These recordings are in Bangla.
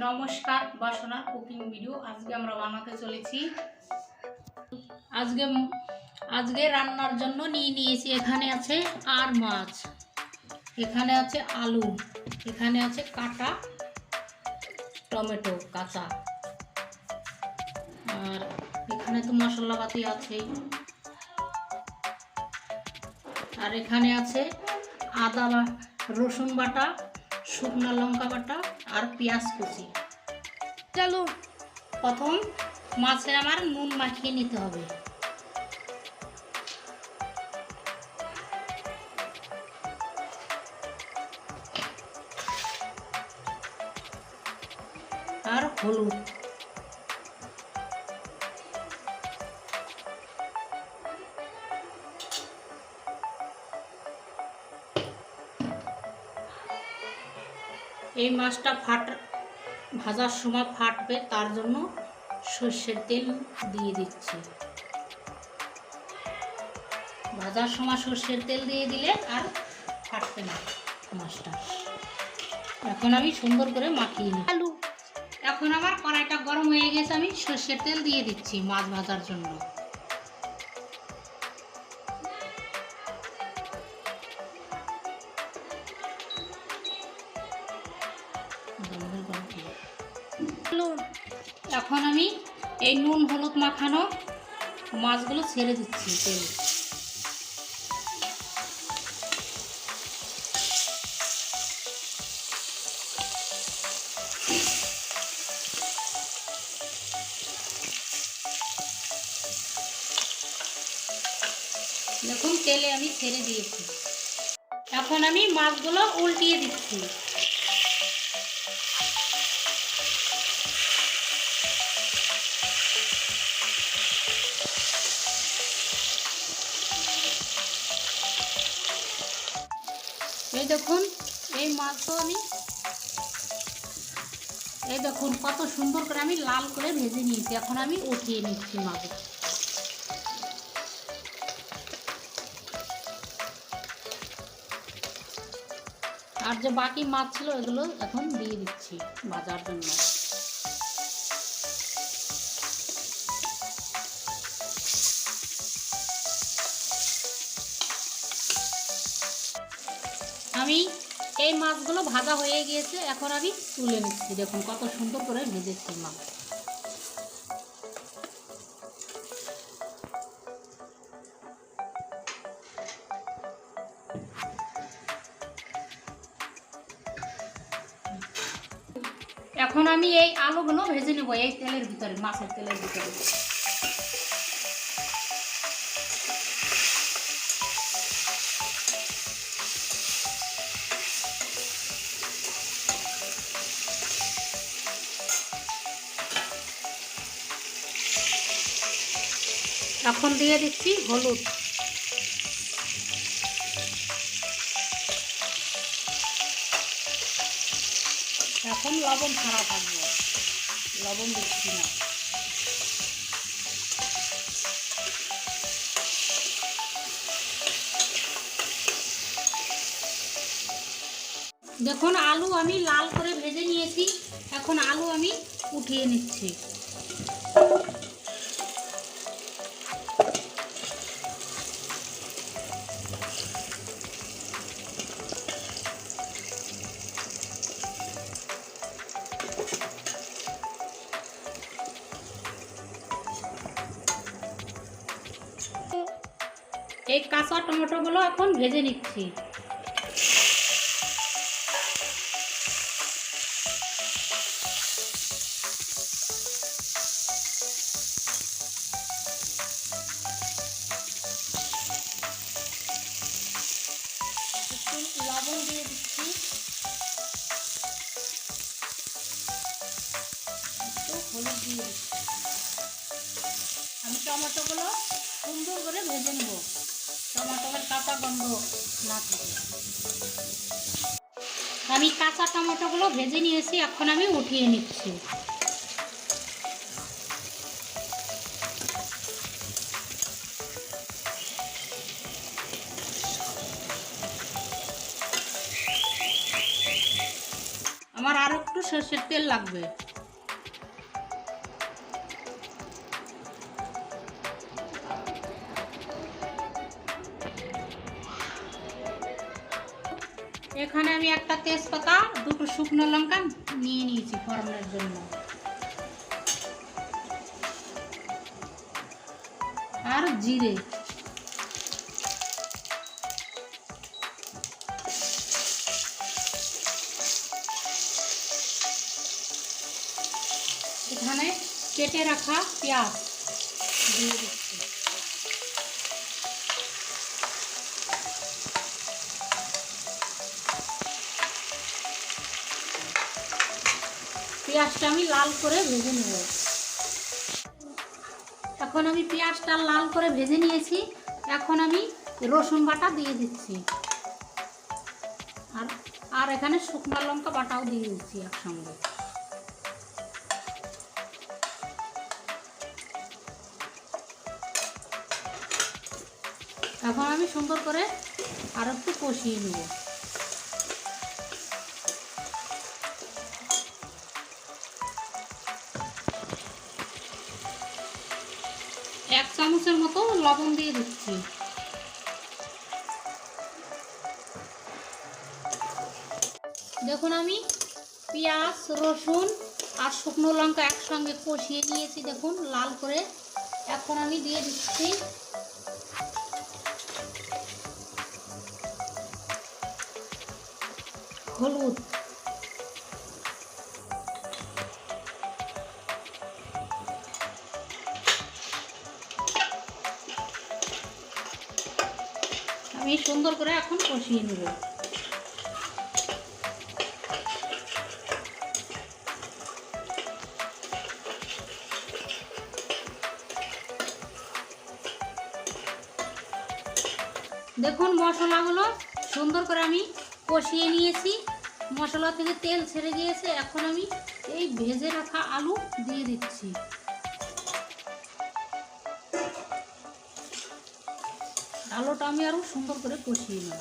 নমস্কার, বাসনা কুকিং ভিডিও আজকে আমরা বানাতে চলেছি। আজকে আজকে রান্নার জন্য নিয়ে নিয়েছি, এখানে আছে আর মাছ, এখানে আছে আলু, এখানে আছে কাটা, টমেটো, কাঁচা, আর এখানে তো মশলাপাতি আছেই। আর এখানে আছে আদা, রসুন বাটা শুকনো লঙ্কা বাটা আর পেঁয়াজ কুচি। চলো। প্রথম মাছে আমার নুন মাখিয়ে নিতে হবে। আর হলুদ। এই মাছটা ফাট ভাজার সময় ফাটবে তার জন্য সর্ষের তেল দিয়ে দিচ্ছি। ভাজার সময় সর্ষের তেল দিয়ে দিলে আর ফাটবে না মাছটা। এখন আমি সুন্দর করে মাখিয়ে নিই আলু। এখন আমার কড়াইটা গরম হয়ে গেছে আমি সর্ষের তেল দিয়ে দিচ্ছি মাছ ভাজার জন্য। এখন আমি এই নুন হলুদ মাখানো মাছগুলো ছেড়ে দিচ্ছি তেল। দেখুন, তেলে আমি ছেড়ে দিয়েছি। এখন আমি মাছগুলো উল্টিয়ে দিচ্ছি। দেখুন, এই মাছটা আমি এই দেখুন, কত সুন্দর করে আমি লাল করে ভেজে নিয়েছি। এখন আমি উঠিয়ে নিচ্ছি মাছ আর যে বাকি মাছ ছিল, এগুলো এখন দিয়ে দিচ্ছি বাজার জন্য। আমি এই মাছগুলো ভাজা হয়ে গিয়েছে, এখন আমি তুলে নিচ্ছি। দেখুন কত সুন্দর করে ভেজেছি মাছ। এখন আমি এই আলুগুলো ভেজে নেব এই তেলের ভিতরে, মাছের তেলের ভিতরে। এখন দিয়ে দিচ্ছি হলুদ। এখন লবণ ছাড়া থাকবে। লবণ দিচ্ছি না। দেখুন, আলু আমি লাল করে ভেজে নিয়েছি। এখন আলু আমি উঠিয়ে নিচ্ছি। টমেটোগুলো এখন ভেজে নিচ্ছি। লবণ দিয়ে দিচ্ছি। হলুদ দিয়ে আমি টমেটোগুলো সুন্দর করে ভেজে নেব। টমেটোর কাঁচা গন্ধ না আমি কাঁচা টমেটোগুলো ভেজে নিয়েছি, এখন আমি উঠিয়ে নিচ্ছি। আমার আরও একটু সর্ষের তেল লাগবে। তেজপাতা, দুটো শুকনো লঙ্কা নিয়ে নিয়েছি ফোড়নের জন্য। আর জিরে। এখানে কেটে রাখা পেঁয়াজ দিয়ে পেঁয়াজটা আমি লাল করে ভেজে নেব। এখন আমি পেঁয়াজটা লাল করে ভেজে নিয়েছি। এখন আমি রসুন বাটা দিয়ে দিচ্ছি। আর আর এখানে শুকনো লঙ্কা বাটাও দিয়ে দিচ্ছি একসঙ্গে। এখন আমি সুন্দর করে আর একটু কষিয়ে নেব। চামচের মতো লবণ দিয়ে দিচ্ছি। দেখুন আমি পেঁয়াজ, রসুন আর শুকনো লঙ্কা একসঙ্গে কষিয়ে নিয়েছি, দেখুন লাল করে। এখন আমি দিয়ে দিচ্ছি হলুদ। আমি সুন্দর করে এখন কষিয়ে নেব। দেখুন মশলাগুলো সুন্দর করে আমি কষিয়ে নিয়েছি। মশলা থেকে তেল ছেড়ে গিয়েছে, এখন আমি এই ভেজে রাখা আলু দিয়ে দিচ্ছি। আলুটা আমি আরও সুন্দর করে কষিয়ে নেব।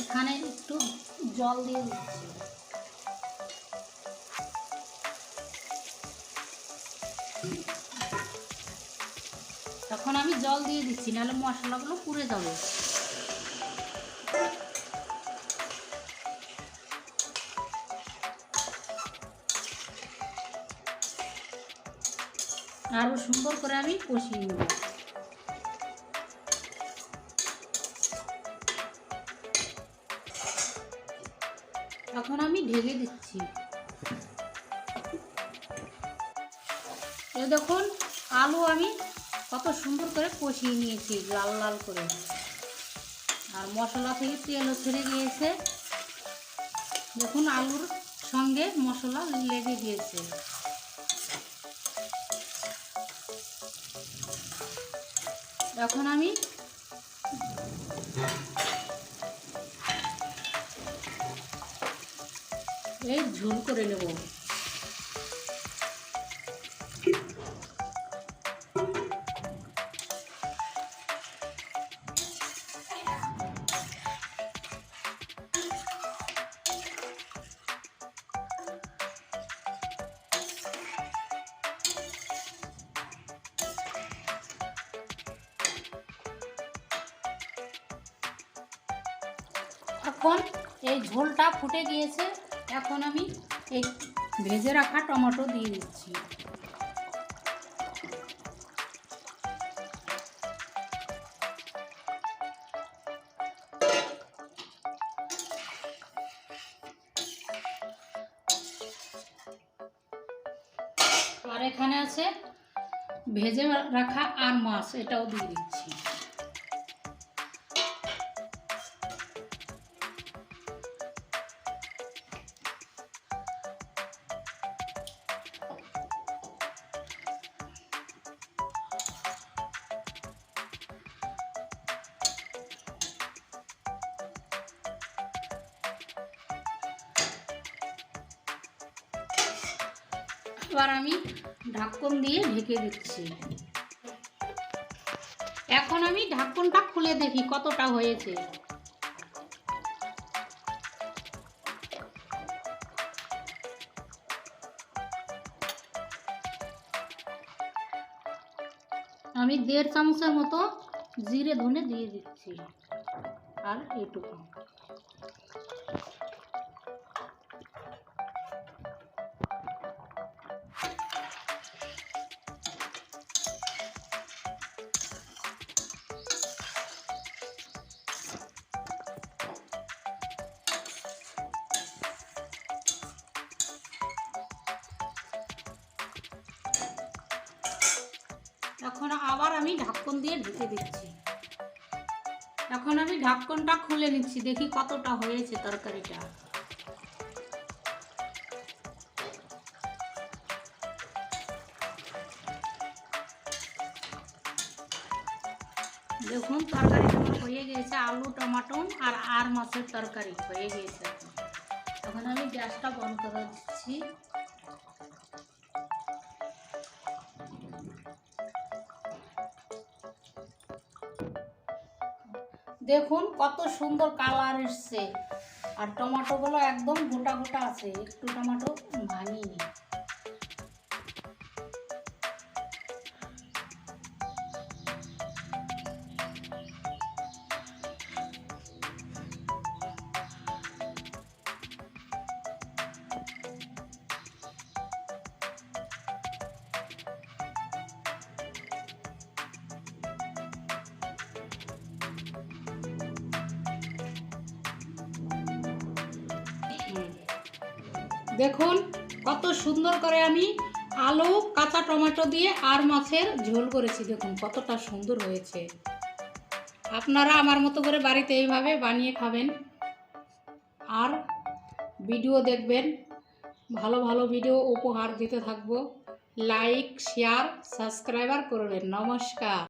এখানে একটু জল দিয়ে দিচ্ছি। তখন আমি জল দিয়ে দিচ্ছি, নাহলে মশলাগুলো পুড়ে যাবে। আরও সুন্দর করে আমি কষিয়ে নেব। এখন আমি ঢেকে দিচ্ছি। দেখুন, আলু আমি কত সুন্দর করে কষিয়ে নিয়েছি, লাল লাল করে। আর মশলা থেকে তেলও ছেড়ে গিয়েছে। দেখুন, আলুর সঙ্গে মশলা লেগে গিয়েছে। এখন আমি এই ঝোল করে নেব। এখন এই ঝোলটা ফুটে গিয়েছে, এখন আমি এই ভেজে রাখা টমেটো দিয়ে দিচ্ছি। আর এখানে আছে ভেজে রাখা আর মাছ, এটাও দিয়ে দিচ্ছি। এবার আমি ঢাকন দিয়ে ঢেকে দিচ্ছি। এখন আমি ঢাকনটা খুলে দেখি কতটা হয়েছে। আমি দেড় চামচের মতো জিরে ধনে দিয়ে দিচ্ছি। আর এইটুকু। এখন আবার আমি ঢাকন দিয়ে ঢেকে দিচ্ছি। এখন আমি ঢাকনটা খুলে নিচ্ছি, দেখি কতটা হয়েছে তরকারিটা। দেখুন তরকারি হয়ে গিয়েছে আলু, টমাটো আর আর মাছের তরকারি হয়ে গিয়েছে। এখন আমি গ্যাসটা বন্ধ করে দিচ্ছি। দেখুন কত সুন্দর কালার এসছে। আর টমেটোগুলো একদম গোটা গোটা আছে। একটু টমেটো ভাঙিনি দেখুন, কত সুন্দর করে আমি আলু, কাঁচা টমেটো দিয়ে আর মাছের ঝোল করেছি, দেখুন, কতটা সুন্দর হয়েছে। আপনারা আমার মতো করে বাড়িতে এইভাবে বানিয়ে খাবেন আর ভিডিও দেখবেন। ভালো ভালো ভিডিও উপহার দিতে থাকব। লাইক, শেয়ার, সাবস্ক্রাইবার করবেন। নমস্কার।